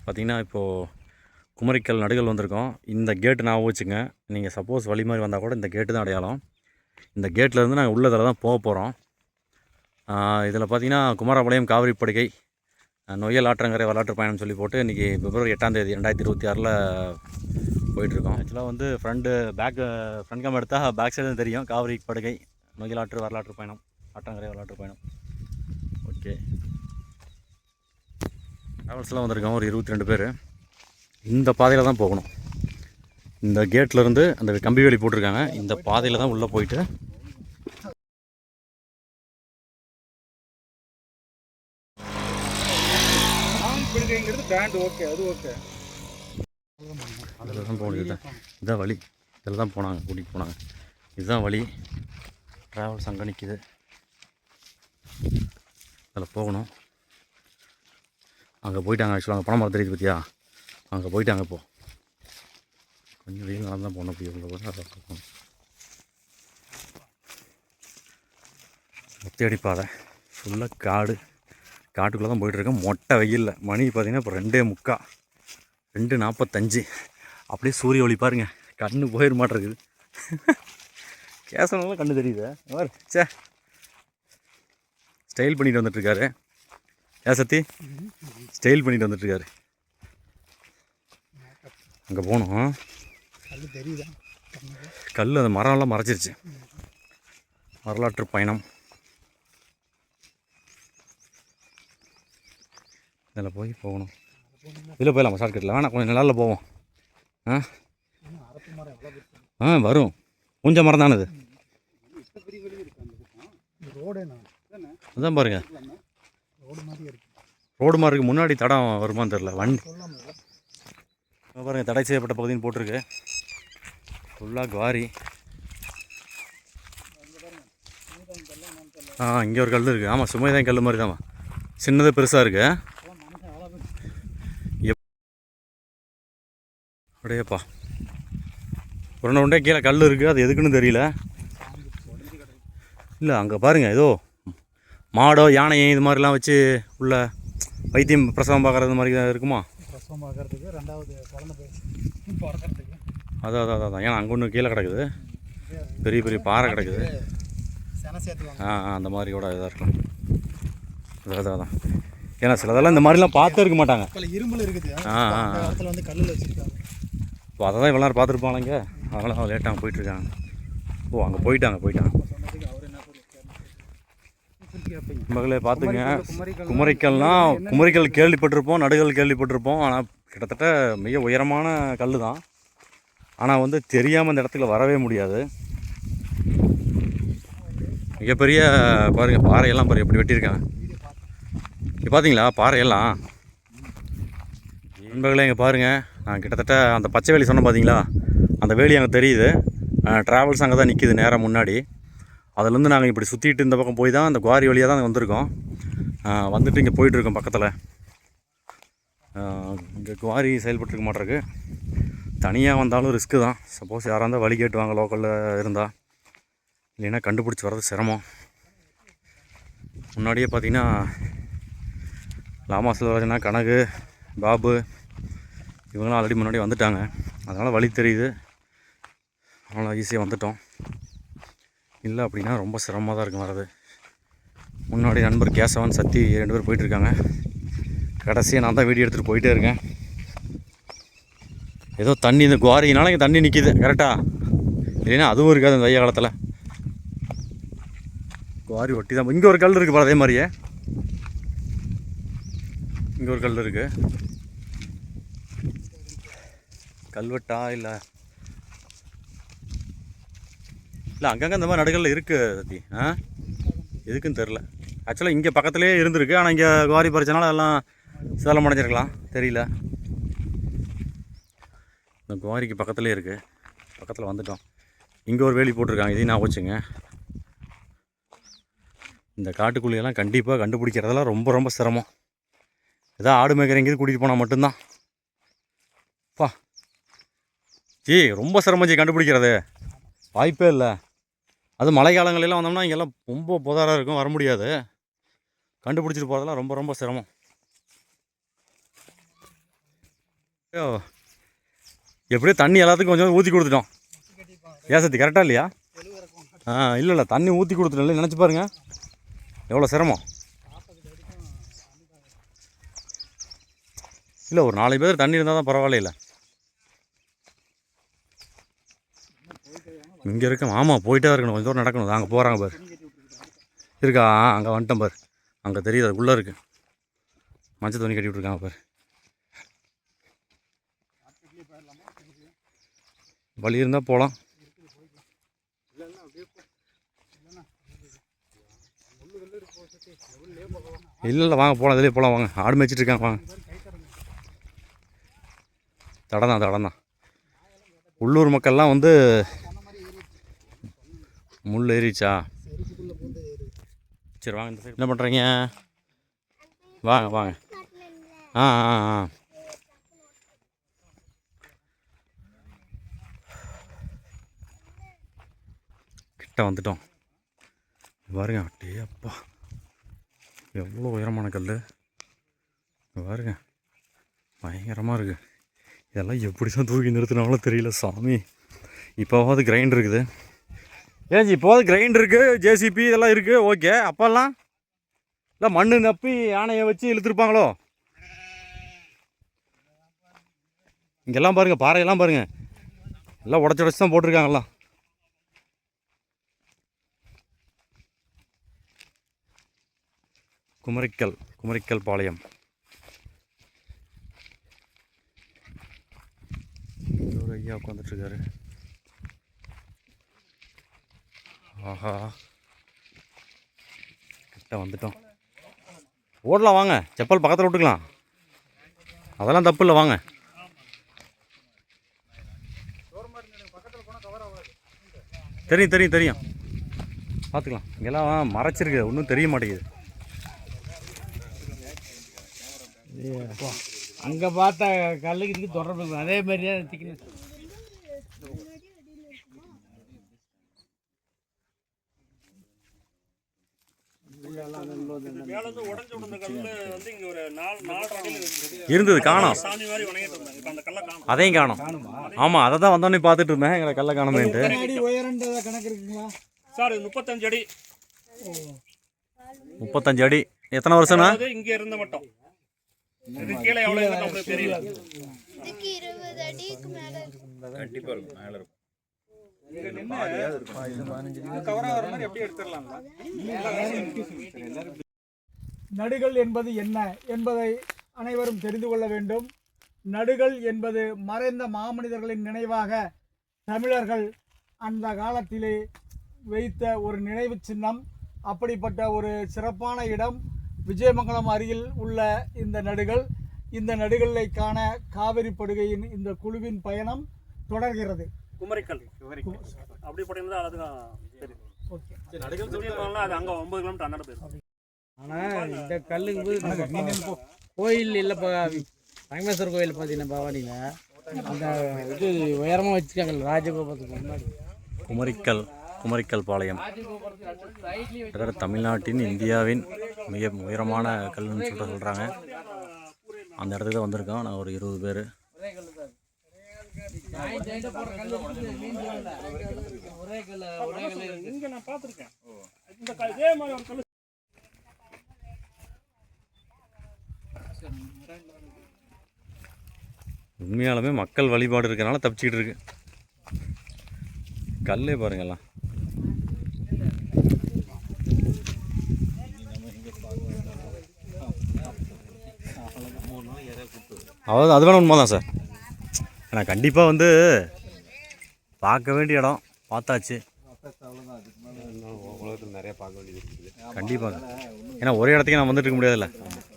பார்த்தீங்கன்னா இப்போது குமரிக்கல் நடுகள் வந்திருக்கோம். இந்த கேட்டு ஞாபகம் வச்சுங்க நீங்கள் சப்போஸ் வழி மாதிரி வந்தால் கூட இந்த கேட்டு தான் அடையாளம். இந்த கேட்லேருந்து நாங்கள் உள்ளதில் தான் போக போகிறோம் இதில் பார்த்தீங்கன்னா குமாரபாளையம் காவிரி படுகை ஆஹ், நொய்யல் ஆற்றங்கரை வரலாற்று பயணம் சொல்லி போட்டு இன்றைக்கி பிப்ரவரி எட்டாம் தேதி ரெண்டாயிரத்தி இருபத்தி ஆறில் போயிட்டுருக்கோம் ஆக்சுவலாக வந்து ஃப்ரண்ட்டு பேக்கு ஃப்ரண்ட் கேம் எடுத்தால் பேக் சைடு தெரியும். காவிரி படுகை நொய்யல் ஆற்று வரலாற்று பயணம் ஆற்றங்கரை வரலாற்று பயணம். ஓகே ட்ராவல்ஸ்லாம் வந்திருக்காங்க ஒரு இருபத்தி ரெண்டு பேர். இந்த பாதையில் தான் போகணும். இந்த கேட்ல இருந்து அந்த கம்பி வேலி போட்டிருக்காங்க. இந்த பாதையில் தான் உள்ளே போயிட்டு பிடிங்கிறது அதில் தான் போகணும் இதுதான் இதுதான் வழி. இதில் தான் போனாங்க கூட்டிகிட்டு போனாங்க. இதுதான் வழி. ட்ராவல்ஸ் அங்கே நிற்கிது அதில் போகணும். அங்கே போயிட்டாங்க ஆக்சுவலாக அங்கே பணம் மரம் தெரியுது பார்த்தியா அங்கே போயிட்டாங்க இப்போ. கொஞ்சம் வெயில் நடந்து தான் போகணும் அப்படி உள்ள போகணும் முத்தேடி பாதை ஃபுல்லாக காடு. காட்டுக்குள்ளே தான் போயிட்டுருக்கேன். மொட்டை வெயிலில். மணி பார்த்திங்கன்னா இப்போ ரெண்டே முக்கா. ரெண்டு நாற்பத்தஞ்சு அப்படியே சூரிய ஒளி பாருங்க. கண்ணு போயிட மாட்டேருக்குது கேசனால கண்ணு தெரியுது? சே ஸ்டைல் பண்ணிட்டு வந்துட்டுருக்காரு. ஏன் சத்தி? ஸ்டைல் பண்ணிட்டு வந்துட்டுருக்காரு. அங்கே போகணும் கல் அந்த மரம்லாம் மறைச்சிருச்சு வரலாற்று பயணம். இதில் போய் போகணும். இதில் போயிடலாம் ஷார்ட்கட்டில் வேணாம் கொஞ்சம் நல்லா போவோம். ஆ? ஆ வரும். கொஞ்சம் மரம் தானே இது? இது அதான் ரோடு மாதிரி இருக்கு. ரோடு மாதிரி இருக்கு. முன்னாடி தடம் வருமான்னு தெரில வண்டி. சொல்லாம இங்க பாருங்க தடை செய்யப்பட்ட பகுதின்னு போட்டிருக்கு. ஃபுல்லாக குவாரி. ஆ இங்கே ஒரு கல் இருக்குது ஆமாம் சுமைதான் கல் மாதிரி தான் சின்னது பெருசாக இருக்கு. அப்படியேப்பா. உருண்டை உண்டே கீழே கல் இருக்குது அது எதுக்குன்னு தெரியல. இல்லை அங்கே பாருங்கள் ஏதோ மாடோ யானையும் இது மாதிரிலாம் வச்சு உள்ள வைத்தியம் பிரசவம் பார்க்குறது மாதிரி தான் இருக்குமா? பிரசவம் பார்க்கறதுக்கு ரெண்டாவது குழந்தை பிறக்கிறதுக்கு. அதான் அதான் அதான் ஏன்னா அங்கே ஒன்று கீழே கிடக்குது. பெரிய பெரிய பாறை கிடக்குது. ஆ ஆ, அந்த மாதிரியோட இதாக இருக்கலாம். அதான் அதான் அதான். ஏன்னா சிலதெல்லாம் இந்த மாதிரிலாம் பார்த்தே இருக்க மாட்டாங்க. பல இரும்புல இருக்குது. ஆ, ஆ, வந்து கல்லில் வச்சிருக்காங்க. இப்போ அதை தான் இவ்வளோ நேரம் பார்த்துருப்பாங்க அதனால லேட்டாக போயிட்டுருக்காங்க ஓ அங்கே போயிட்டாங்க போயிட்டாங்க அப்ப சொன்னதுக்கு அவர் என்ன சொல்லியிருக்காரு மகளே பார்த்துங்க குமரிக்கல்னால் குமரிக்கல் கேள்விப்பட்டிருப்போம் நடுகள் கேள்விப்பட்டிருப்போம். ஆனால் கிட்டத்தட்ட மிக உயரமான கல் தான் ஆனால் வந்து தெரியாமல் இந்த இடத்துல வரவே முடியாது. மிகப்பெரிய பாருங்கள் பாறையெல்லாம் பாரு எப்படி வெட்டியிருக்காங்க. இங்கே பார்த்தீங்களா பாறையெல்லாம்? நண்பர்களே இங்கே பாருங்கள் நான் கிட்டத்தட்ட அந்த பச்சை வேலி சொன்னேன் பார்த்தீங்களா அந்த வேலி அங்கே தெரியுது. ட்ராவல்ஸ் அங்கே தான் நிற்கிது நேராக முன்னாடி. அதுலேருந்து நாங்கள் இப்படி சுற்றிட்டு இந்த பக்கம் போய் தான் அந்த குவாரி வழியாக தான் வந்திருக்கோம். வந்துட்டு இங்கே போயிட்டுருக்கோம் பக்கத்தில். இங்கே குவாரி செயல்பட்டுருக்க மாட்டிருக்கு. தனியாக வந்தாலும் ரிஸ்க்கு தான். சப்போஸ் யாராக இருந்தால் வழி கேட்டுவாங்க லோக்கலில் இருந்தால் இல்லைன்னா கண்டுபிடிச்சி வர்றது சிரமம். முன்னாடியே பார்த்தீங்கன்னா லாமா செல்வராஜனா கனகு பாபு இவங்களாம் ஆல்ரெடி முன்னாடி வந்துட்டாங்க. அதனால் வழி தெரியுது. அதனால் ஈஸியாக வந்துட்டோம். இல்லை அப்படின்னா ரொம்ப சிரமமாக தான் இருக்கும் வர்றது. முன்னாடி நண்பர் கேசவன் சத்தி ரெண்டு பேர் போயிட்டுருக்காங்க கடைசியாக நான் தான் வீடியோ எடுத்துகிட்டு போயிட்டே இருக்கேன். ஏதோ தண்ணி இந்த குவாரினால இங்கே தண்ணி நிற்கிது கரெக்டாக இல்லைன்னா அதுவும் இருக்காது இந்த வெய்ய காலத்தில். குவாரி ஒட்டி தான் இங்கே ஒரு கல் இருக்குது பாரு அதே மாதிரியே. இங்கே ஒரு கல் இருக்குது கல்வெட்டா இல்லை? இல்லை அங்கங்கே இந்த மாதிரி நடுகளில் இருக்குது சத்தி. ஆ? எதுக்குன்னு தெரில ஆக்சுவலாக இங்கே பக்கத்துலேயே இருந்திருக்கு ஆனால் இங்கே குவாரி பறிச்சனால எல்லாம் சேலம் அடைஞ்சிருக்கலாம் தெரியல. இந்த குவாரிக்கு பக்கத்துலேயே இருக்குது பக்கத்தில் வந்துட்டோம். இங்கே ஒரு வேலி போட்டிருக்காங்க இதையும் நான் வச்சுங்க. இந்த காட்டுக்குள்ளியெல்லாம் கண்டிப்பாக கண்டுபிடிக்கிறதெல்லாம் ரொம்ப ரொம்ப சிரமம். ஏதோ ஆடு மேய்க்கிற கூட்டிகிட்டு போனால் மட்டும்தான். பா. ஜி ரொம்ப சிரமம் ஜி கண்டுபிடிக்கிறது. வாய்ப்பே இல்லை. அது மழை காலங்களெல்லாம் வந்தோம்னா இங்கெல்லாம் ரொம்ப புதாராக இருக்கும் வர முடியாது. கண்டுபிடிச்சிட்டு போகிறதெல்லாம் ரொம்ப ரொம்ப சிரமம். ஐயோ. எப்படியோ தண்ணி எல்லாத்துக்கும் கொஞ்சம் ஊற்றி கொடுத்துட்டோம். ஏசத்தி கரெக்டாக இல்லையா? ஆ இல்லை இல்லை தண்ணி ஊற்றி கொடுத்துட்டோம் நினச்சி பாருங்க. எவ்வளோ சிரமம். இல்லை ஒரு நாலு பேர் தண்ணி இருந்தால் தான் பரவாயில்ல இங்கே இருக்க ஆமாம் போயிட்டே இருக்கணும். கொஞ்சம் தூரம் நடக்கணும். அங்கே போகிறாங்க பாரு. இருக்கா? அங்கே வந்துட்டேன் பாரு. அங்கே தெரியுது அதுக்குள்ளே இருக்கு. மஞ்சள் துணி கட்டி விட்ருக்காங்க பாரு. வழி இருந்தால் போகலாம் இல்லை இல்லை வாங்க போகலாம் இதிலே போகலாம் வாங்க. ஆடு மேய்ச்சிட்டு இருக்காங்க வாங்க. தடம் தான் தடம் தான் உள்ளூர் மக்கள்லாம் வந்து முள் ஏறிச்சா சரி வாங்க இந்த சைடு என்ன பண்ணுறீங்க வாங்க வாங்க. ஆ ஆ ஆ. கிட்ட வந்துட்டோம். பாருங்க அப்படியே அப்பா. எவ்வளோ உயரமான கல் பாருங்க பயங்கரமாக இருக்குது இதெல்லாம் எப்படி தான் தூக்கி நிறுத்தினாலும் தெரியல சாமி. இப்போவாவது கிரைண்ட் இருக்குது. ஏஞ்சி இப்போது கிரைண்டர் இருக்குது ஜேசிபி இதெல்லாம் இருக்குது ஓகே அப்போல்லாம் இல்லை மண்ணு நப்பி யானையை வச்சு இழுத்துருப்பாங்களோ? இங்கெல்லாம் பாருங்கள் பாறையெல்லாம் பாருங்கள் எல்லாம் உடச்சி உடச்சி தான் போட்டிருக்காங்கல்லாம் குமரிக்கல் குமரிக்கல் பாளையம். ஒரு ஐயா உட்காந்துட்ருக்காரு ஆஹா. கிட்ட வந்துட்டோம். ஓடலாம் வாங்க. செப்பல் பக்கத்தில் விட்டுக்கலாம். அதெல்லாம் தப்பு இல்லை வாங்க. தெரியும் தெரியும் தெரியும். பார்த்துக்கலாம் இங்கெல்லாம் மறைச்சிருக்கு. ஒன்றும் தெரிய மாட்டேங்குது. அங்கே பார்த்தா கல்லுக்கு தொடர்பு அதே மாதிரியே தான் திக்னஸ் மேல இருந்து உடைஞ்சு விழுந்த கல்லு வந்து இங்க ஒரு நாலு நாலு அடியில் இருக்குது இருந்தது காணோம். சாமி மாதிரி வணங்கிட்டு இருந்தாங்க இப்ப அந்த கல்லை காணும். அதையும் காணோம். ஆமாம் அதை தான் வந்தோடனே பார்த்துட்டு இருந்தேன். எங்களை கல்ல காணமேன்ட்டு. அடி கணக்கு இருக்குங்களா? சார் இது முப்பத்தஞ்சு அடி. முப்பத்தஞ்சு அடி. எத்தனை வருஷம்னா இங்க இருந்த மட்டும். இது கீழே எவ்வளவு இருக்கு நம்மளுக்கு தெரியல. இதுக்கு இருபது அடிக்கு மேல இருக்கும் நடுகள் என்பது என்ன என்பதை அனைவரும் தெரிந்து கொள்ள வேண்டும். நடுகள் என்பது மறைந்த மாமனிதர்களின் நினைவாக தமிழர்கள் அந்த காலத்திலே வைத்த ஒரு நினைவு சின்னம். அப்படிப்பட்ட ஒரு சிறப்பான இடம் விஜயமங்கலம் அருகில் உள்ள இந்த நடுகள். இந்த நடுகளை காண காவிரி படுகையின் இந்த குழுவின் பயணம் தொடர்கிறது. குமரிக்கல். அப்படி போட்டீங்கன்னா ஓகே. அது அங்க ஒன்பது கிலோமீட்டர் அண்ணாட போயிடும் ஆனால் இந்த கல்லுக்கு கோயில் இல்லைப்பா ரங்கமேஸ்வரர் கோயில் பார்த்தீங்கன்னா பவானியில் அந்த இது உயரமாக வச்சுருக்காங்கல்ல ராஜகோபுரத்துக்கு முன்னாடி. குமரிக்கல் குமரிக்கல் பாளையம். தமிழ்நாட்டின் இந்தியாவின் மிக உயரமான கல்லுன்னு சொல்லிட்டு சொல்கிறாங்க அந்த இடத்துக்கு வந்திருக்கோம். நான் ஒரு இருபது பேர். ஒரே கல் ஒரே கல் இங்க நான் பார்த்திருக்கேன் இந்த கல் இதே மாதிரி ஒரு கல் உண்மையாலுமே மக்கள் வழிபாடு இருக்கறனால தப்பிச்சிக்கிட்டு இருக்கு. கல்லே பாருங்கெல்லாம் அதாவது அது வேணும் உண்மைதான் சார். ஏன்னா கண்டிப்பாக வந்து பார்க்க வேண்டிய இடம் பார்த்தாச்சு. கண்டிப்பாக ஏன்னா ஒரே இடத்துக்கு நம்ம வந்துட்டு இருக்க முடியாதுல்ல.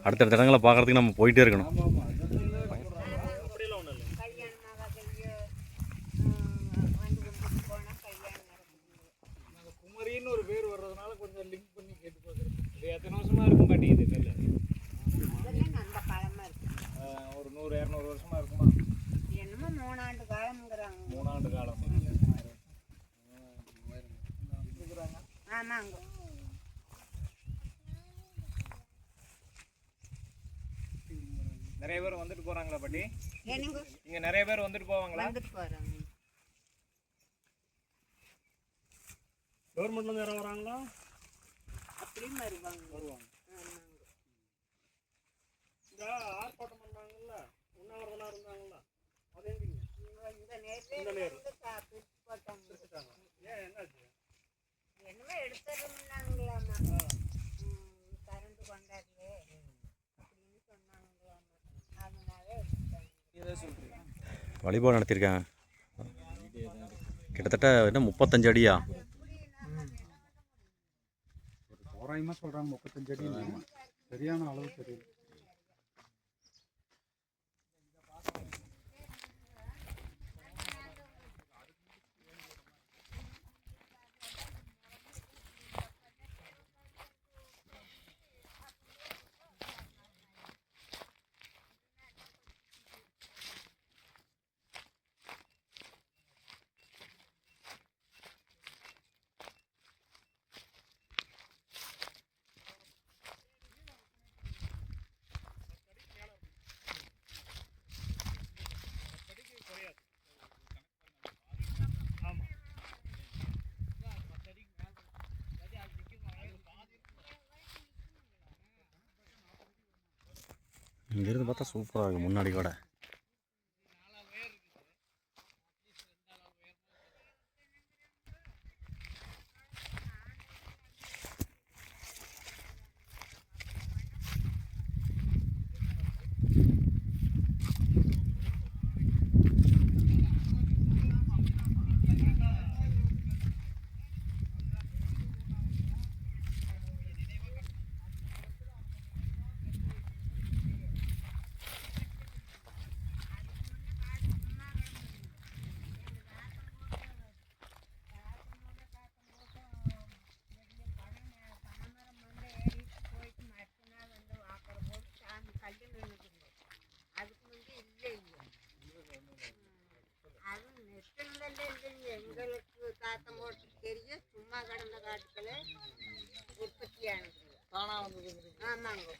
அடுத்தடுத்த இடங்களை பார்க்கறதுக்கு நம்ம போயிட்டே இருக்கணும். குமரின்னு ஒரு பேர் வர்றதுனால கொஞ்சம் லிங்க் பண்ணி கேட்டு பார்க்குறேன் எத்தனை வருஷமா இருக்கும் மாட்டேங்குது கல் அந்த பழமா இருக்கு ஒரு நூறு இரநூறு வருஷமா இருக்குமா என்னமோ மூணாண்டு காலம்ங்கிறாங்க மூணாண்டு காலம் ஆமாங்க நிறைய பேர் வந்துட்டு போறாங்களா பாட்டி இங்க நிறைய பேர் வந்துட்டு போவாங்களா? வந்துட்டு போகிறாங்க கவர்மெண்ட்ல இருந்து யாரும் வராங்களா? அப்படியும் வருவாங்க. வருவாங்க. இந்த ஆர்ப்பாட்டம் பண்ணாங்கல்ல உண்ணாவிரதெல்லாம் இருந்தாங்கல்ல அது எங்கீங்க? இந்த நேரத்தில் இந்த நேரம். போட்டாங்க. ஏன் என்னாச்சு? என்னமோ எடுத்துருந்தாங்களாமா கரண்ட் கொண்டாடல அப்படின்னு சொன்னாங்களாமா அதனால எடுத்துட்டாங்க வழிபாடு நடத்தியிருக்கேன். கிட்டத்தட்ட என்ன முப்பத்தஞ்சு அடியா? தோராயமாக சொல்கிறாங்க முப்பத்தஞ்சு அடி சரியான அளவு தெரியல. இங்கேருந்து பார்த்தா சூப்பராக இருக்குது முன்னாடி கூட. ஆமாங்க